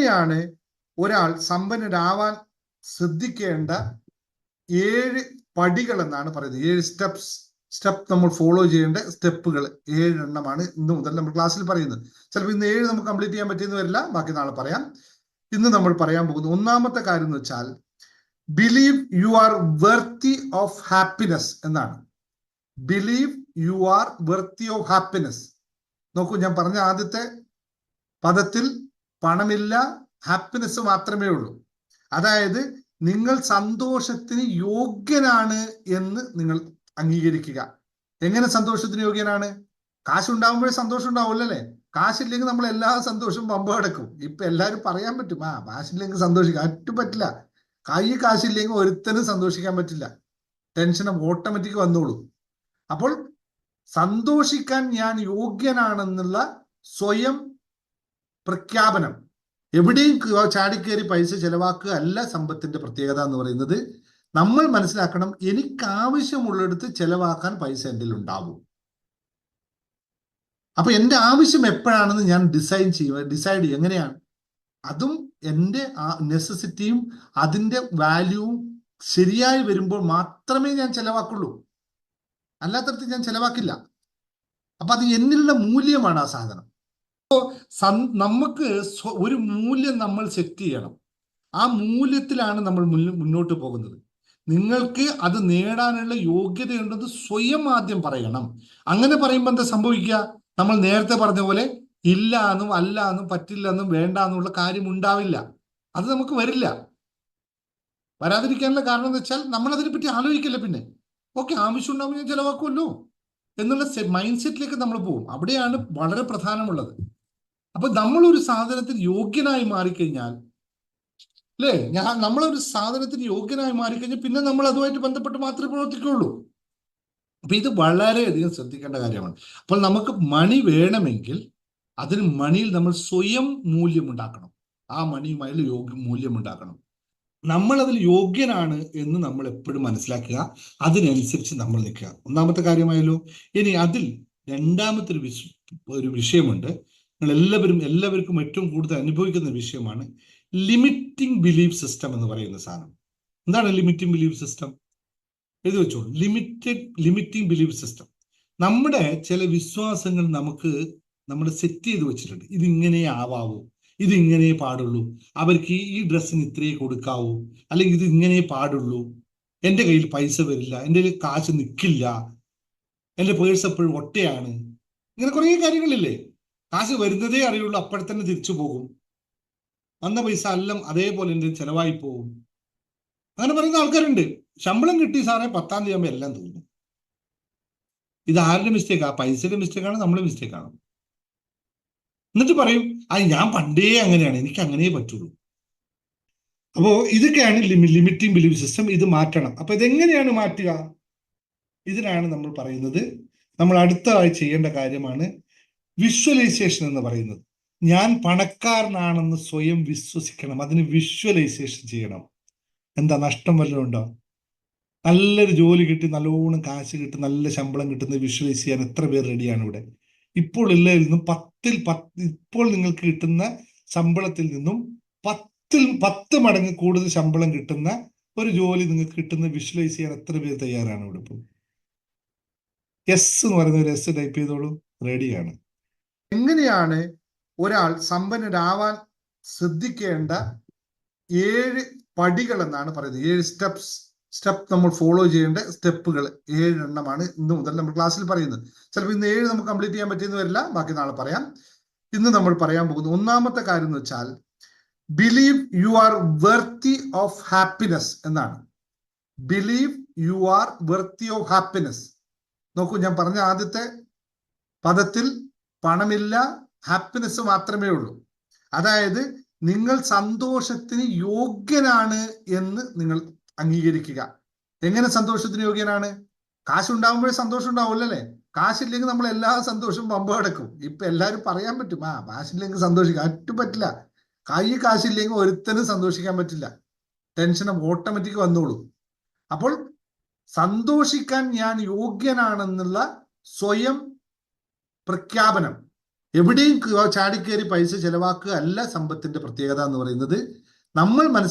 എങ്ങനെയാണ് ഒരാൾ സമ്പന്നരാവാൻ ശ്രദ്ധിക്കേണ്ട ഏഴ് പടികൾ എന്നാണ് പറയുന്നത്. ഏഴ് സ്റ്റെപ്സ് സ്റ്റെപ്പ് നമ്മൾ ഫോളോ ചെയ്യേണ്ട സ്റ്റെപ്പുകൾ ഏഴെണ്ണമാണ് ഇന്ന് മുതൽ നമ്മൾ ക്ലാസ്സിൽ പറയുന്നത്. ചിലപ്പോൾ ഇന്ന് ഏഴ് നമുക്ക് കംപ്ലീറ്റ് ചെയ്യാൻ പറ്റിയെന്ന് വരില്ല. ബാക്കി നാളെ പറയാം. ഇന്ന് നമ്മൾ പറയാൻ പോകുന്നത് ഒന്നാമത്തെ കാര്യം എന്ന് വെച്ചാൽ believe you are worthy of happiness എന്നാണ്. Believe you are worthy of happiness നോക്കൂ ഞാൻ പറഞ്ഞ ആദ്യത്തെ പദത്തിൽ പണമില്ല ഹാപ്പിനെസ് മാത്രമേ ഉള്ളൂ. അതായത് നിങ്ങൾ സന്തോഷത്തിന് യോഗ്യനാണ് എന്ന് നിങ്ങൾ അംഗീകരിക്കുക. എങ്ങനെ സന്തോഷത്തിന് യോഗ്യനാണ്? കാശുണ്ടാകുമ്പോഴേ സന്തോഷം ഉണ്ടാവില്ലല്ലേ കാശില്ലെങ്കിൽ നമ്മൾ എല്ലാ സന്തോഷവും പമ്പ കിടക്കും. ഇപ്പൊ എല്ലാവരും പറയാൻ പറ്റും ആ കാശില്ലെങ്കിൽ സന്തോഷിക്കാൻ അറ്റും പറ്റില്ല. കൈ കാശില്ലെങ്കിൽ ഒരുത്തനും സന്തോഷിക്കാൻ പറ്റില്ല. ടെൻഷൻ ഓട്ടോമാറ്റിക് വന്നോളൂ. അപ്പോൾ സന്തോഷിക്കാൻ ഞാൻ യോഗ്യനാണെന്നുള്ള സ്വയം പ്രഖ്യാപനം. എവിടെയും ചാടിക്കേറി പൈസ ചെലവാക്കുക അല്ല സമ്പത്തിന്റെ പ്രത്യേകത എന്ന് പറയുന്നത്. നമ്മൾ മനസ്സിലാക്കണം എനിക്ക് ആവശ്യമുള്ളിടത്ത് ചെലവാക്കാൻ പൈസ എന്റെ ഉണ്ടാവും. അപ്പൊ എന്റെ ആവശ്യം എപ്പോഴാണെന്ന് ഞാൻ ഡിസൈൻ ചെയ്യുക ഡിസൈഡ് എങ്ങനെയാണ്? അതും എന്റെ നെസസിറ്റിയും അതിന്റെ വാല്യൂവും ശരിയായി വരുമ്പോൾ മാത്രമേ ഞാൻ ചെലവാക്കുള്ളൂ. അല്ലാത്തടത്ത് ഞാൻ ചെലവാക്കില്ല. അപ്പൊ അത് എന്നിലുള്ള മൂല്യമാണ് ആ സാധനം. നമുക്ക് ഒരു മൂല്യം നമ്മൾ സെറ്റ് ചെയ്യണം. ആ മൂല്യത്തിലാണ് നമ്മൾ മുന്നോട്ട് പോകുന്നത്. നിങ്ങൾക്ക് അത് നേടാനുള്ള യോഗ്യതയുണ്ടെന്ന് സ്വയം ആദ്യം പറയണം. അങ്ങനെ പറയുമ്പോൾ എന്താ സംഭവിക്കുക? നമ്മൾ നേരത്തെ പറഞ്ഞ പോലെ ഇല്ല എന്നും അല്ല എന്നും പറ്റില്ല എന്നും വേണ്ട എന്നുള്ള കാര്യം ഉണ്ടാവില്ല. അത് നമുക്ക് വരില്ല. വരാതിരിക്കാനുള്ള കാരണം എന്ന് വെച്ചാൽ നമ്മൾ അതിനെ പറ്റി ആലോചിക്കില്ല പിന്നെ. ഓക്കെ ആവശ്യം ഉണ്ടാകുമ്പോൾ ഞാൻ ചിലവാക്കുമല്ലോ. എന്നുള്ള മൈൻഡ് സെറ്റിലേക്ക് നമ്മൾ പോകും. അവിടെയാണ് വളരെ പ്രധാനമുള്ളത്. അപ്പൊ നമ്മളൊരു സാധനത്തിന് യോഗ്യനായി മാറിക്കഴിഞ്ഞാൽ അല്ലേ? ഞാൻ നമ്മളൊരു സാധനത്തിന് യോഗ്യനായി മാറിക്കഴിഞ്ഞാൽ പിന്നെ നമ്മൾ അതുമായിട്ട് ബന്ധപ്പെട്ട് മാത്രമേ പ്രവർത്തിക്കുള്ളൂ. അപ്പൊ ഇത് വളരെയധികം ശ്രദ്ധിക്കേണ്ട കാര്യമാണ്. അപ്പോൾ നമുക്ക് മണി വേണമെങ്കിൽ അതിന് മണിയിൽ നമ്മൾ സ്വയം മൂല്യം ഉണ്ടാക്കണം ആ മണിയുമായി യോഗ്യ മൂല്യം ഉണ്ടാക്കണം നമ്മൾ അതിൽ യോഗ്യനാണ് എന്ന് നമ്മൾ എപ്പോഴും മനസ്സിലാക്കുക. അതിനനുസരിച്ച് നമ്മൾ നിൽക്കുക. ഒന്നാമത്തെ കാര്യമായല്ലോ ഇനി അതിൽ രണ്ടാമത്തെ ഒരു വിഷ ഒരു വിഷയമുണ്ട്. നിങ്ങൾ എല്ലാവരും എല്ലാവർക്കും ഏറ്റവും കൂടുതൽ അനുഭവിക്കുന്ന വിഷയമാണ് ലിമിറ്റിംഗ് ബിലീഫ് സിസ്റ്റം എന്ന് പറയുന്ന സാധനം. എന്താണ് ലിമിറ്റിംഗ് ബിലീഫ് സിസ്റ്റം എഴുതി വെച്ചോളൂ. ലിമിറ്റഡ് ലിമിറ്റിംഗ് ബിലീഫ് സിസ്റ്റം നമ്മുടെ ചില വിശ്വാസങ്ങൾ നമുക്ക് നമ്മൾ സെറ്റ് ചെയ്ത് വെച്ചിട്ടുണ്ട്. ഇതിങ്ങനെ ആവാവൂ ഇതിങ്ങനെ പാടുള്ളൂ. അവർക്ക് ഈ ഡ്രസ്സിന് ഇത്രയേ കൊടുക്കാവൂ അല്ലെങ്കിൽ ഇത് ഇങ്ങനെ പാടുള്ളൂ. എന്റെ കയ്യിൽ പൈസ വരില്ല എന്റെ കയ്യിൽ കാശ് നിൽക്കില്ല എന്റെ പേഴ്സ് എപ്പോഴും ഒട്ടയാണ് ഇങ്ങനെ കുറേ കാര്യങ്ങളില്ലേ? കാശ് വരുന്നതേ അറിയുള്ളൂ അപ്പോഴത്തന്നെ തിരിച്ചു പോകും. വന്ന പൈസ എല്ലാം അതേപോലെ എന്റെ ചെലവായി പോകും. അങ്ങനെ പറയുന്ന ആൾക്കാരുണ്ട്. ശമ്പളം കിട്ടി സാറേ പത്താം തീയതി ആകുമ്പോൾ എല്ലാം തോന്നും ഇത് ആരുടെ മിസ്റ്റേക്കാ പൈസയുടെ മിസ്റ്റേക്കാണ് നമ്മുടെ മിസ്റ്റേക്കാണ് എന്നിട്ട് പറയും അത് ഞാൻ പണ്ടേ അങ്ങനെയാണ്. എനിക്ക് അങ്ങനെ പറ്റുള്ളൂ. അപ്പോ ഇതൊക്കെയാണ് ലിമിറ്റിംഗ് ബിലീവ് സിസ്റ്റം ഇത് മാറ്റണം. അപ്പൊ ഇതെങ്ങനെയാണ് മാറ്റുക? ഇതിനാണ് നമ്മൾ പറയുന്നത്. നമ്മൾ അടുത്തതായി ചെയ്യേണ്ട കാര്യമാണ്. വിഷ്വലൈസേഷൻ എന്ന് പറയുന്നത്. ഞാൻ പണക്കാരനാണെന്ന് സ്വയം വിശ്വസിക്കണം. അതിന് വിഷ്വലൈസേഷൻ ചെയ്യണം. എന്താ നഷ്ടം വല്ലതും ഉണ്ടോ? നല്ലൊരു ജോലി കിട്ടി നല്ലോണം കാശ് കിട്ടി നല്ല ശമ്പളം കിട്ടുന്ന വിഷ്വലൈസ് ചെയ്യാൻ എത്ര പേർ റെഡിയാണ് ഇവിടെ? ഇപ്പോൾ ഉള്ളതിൽ നിന്നും പത്തിൽ പത്ത് ഇപ്പോൾ നിങ്ങൾക്ക് കിട്ടുന്ന ശമ്പളത്തിൽ നിന്നും പത്തിൽ പത്ത് മടങ്ങ് കൂടുതൽ ശമ്പളം കിട്ടുന്ന ഒരു ജോലി നിങ്ങൾക്ക് കിട്ടുന്ന വിഷ്വലൈസ് ചെയ്യാൻ എത്ര പേര് തയ്യാറാണ് ഇവിടെ ഇപ്പോൾ? എസ് എന്ന് പറയുന്ന ഒരു എസ് ടൈപ്പ് ചെയ്തോളൂ. റെഡിയാണ് എങ്ങനെയാണ് ഒരാൾ സമ്പന്നരാവാൻ ശ്രദ്ധിക്കേണ്ട ഏഴ് പടികൾ എന്നാണ് പറയുന്നത്. ഏഴ് സ്റ്റെപ്സ് സ്റ്റെപ്പ് നമ്മൾ ഫോളോ ചെയ്യേണ്ട സ്റ്റെപ്പുകൾ ഏഴെണ്ണമാണ് ഇന്ന് മുതൽ നമ്മൾ ക്ലാസ്സിൽ പറയുന്നത്. ചിലപ്പോൾ ഇന്ന് ഏഴ് നമുക്ക് കംപ്ലീറ്റ് ചെയ്യാൻ പറ്റിയെന്ന് വരില്ല. ബാക്കി നാളെ പറയാം. ഇന്ന് നമ്മൾ പറയാൻ പോകുന്നത് ഒന്നാമത്തെ കാര്യം എന്ന് വെച്ചാൽ believe you are worthy of happiness എന്നാണ്. Believe you are worthy of happiness നോക്കൂ ഞാൻ പറഞ്ഞ ആദ്യത്തെ പദത്തിൽ പണമില്ല ഹാപ്പിനെസ് മാത്രമേ ഉള്ളൂ. അതായത് നിങ്ങൾ സന്തോഷത്തിന് യോഗ്യനാണ് എന്ന് നിങ്ങൾ അംഗീകരിക്കുക. എങ്ങനെ സന്തോഷത്തിന് യോഗ്യനാണ്? കാശ് കാശുണ്ടാകുമ്പോഴേ സന്തോഷം ഉണ്ടാവില്ലല്ലേ കാശില്ലെങ്കിൽ നമ്മൾ എല്ലാ സന്തോഷവും പമ്പ കിടക്കും. ഇപ്പൊ എല്ലാവരും പറയാൻ പറ്റും ആ കാശില്ലെങ്കിൽ സന്തോഷിക്കാൻ അറ്റു പറ്റില്ല. കൈ കാശില്ലെങ്കിൽ ഒരുത്തനും സന്തോഷിക്കാൻ പറ്റില്ല. ടെൻഷൻ ഓട്ടോമാറ്റിക് വന്നോളൂ. അപ്പോൾ സന്തോഷിക്കാൻ ഞാൻ യോഗ്യനാണെന്നുള്ള സ്വയം പ്രഖ്യാപനം. എവിടെയും ചാടിക്കേറി പൈസ ചെലവാക്കുക അല്ല സമ്പത്തിന്റെ പ്രത്യേകത എന്ന് പറയുന്നത്. നമ്മൾ മനസ്സിൽ